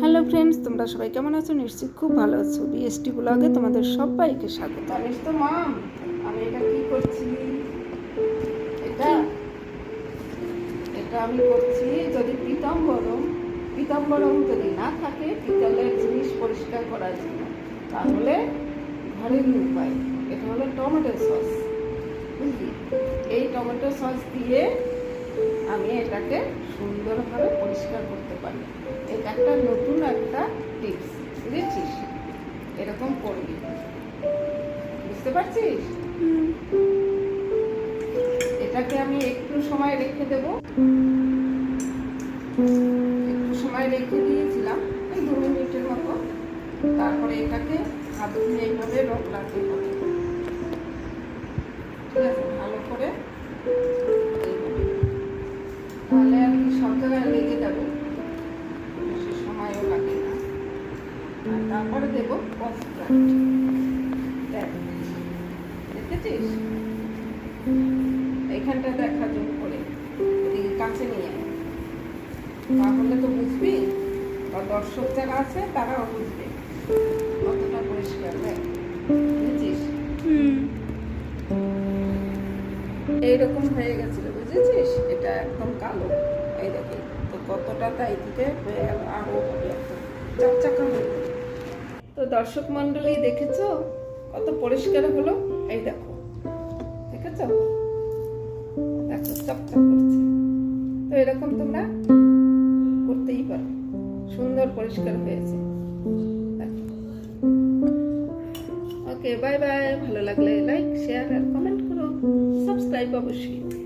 Hello friends, তোমরা সবাই কেমন আছো? নিশ্চয়ই খুব ভালো আছো। বিএসটি ব্লগে তোমাদের সবাইকে স্বাগত। জানিস তো মাম আমি এটা কি করছি? এটা এটা আমি করছি যদি পিতাম্বরম পিতাম্বরম যদি না থাকে, পিতলের জিনিস পরিষ্কার করার জন্য, তাহলে ঘরেরই উপায়, এটা হলো টমেটো সস, বুঝলি? এই টমেটো সস দিয়ে আমি এটাকে সুন্দরভাবে পরিষ্কার করতে পারি। একটা নতুন একটা টিপস বুঝেছিস? এরকম করবি। বুঝতে পারছিস? এটাকে আমি একটু সময় রেখে দেব। একটু সময় রেখে দিয়েছিলাম, এই দু মিনিটের মতো। তারপরে এটাকে হাত দিয়ে এইভাবে রং লাগতে আর তারপরে দেবো কনসেন্ট্রেট দেখ দেখেছিস? এইখানটা দেখা জন্য করে এদিকে কাছে নিয়ে। তাহলে তো বুঝবি বা দর্শক যারা আছে তারাও বুঝবে। কতটা পরিষ্কার দেখ বুঝেছিস? এইরকম হয়ে গেছিল বুঝেছিস? এটা একদম কালো। এই দেখে তো কতটা তাই দিতে হয়ে গেল আরও হবে একদম। তো দর্শক মন্ডলী দেখেছ? কত পরিষ্কার হলো? এই দেখো। দেখেছ? দেখো, চকচক করছে। তো এরকম তোমরা করতেই পারো। সুন্দর পরিষ্কার হয়েছে। ওকে বাই বাই ভালো লাগলে লাইক শেয়ার আর কমেন্ট করো। সাবস্ক্রাইব অবশ্যই।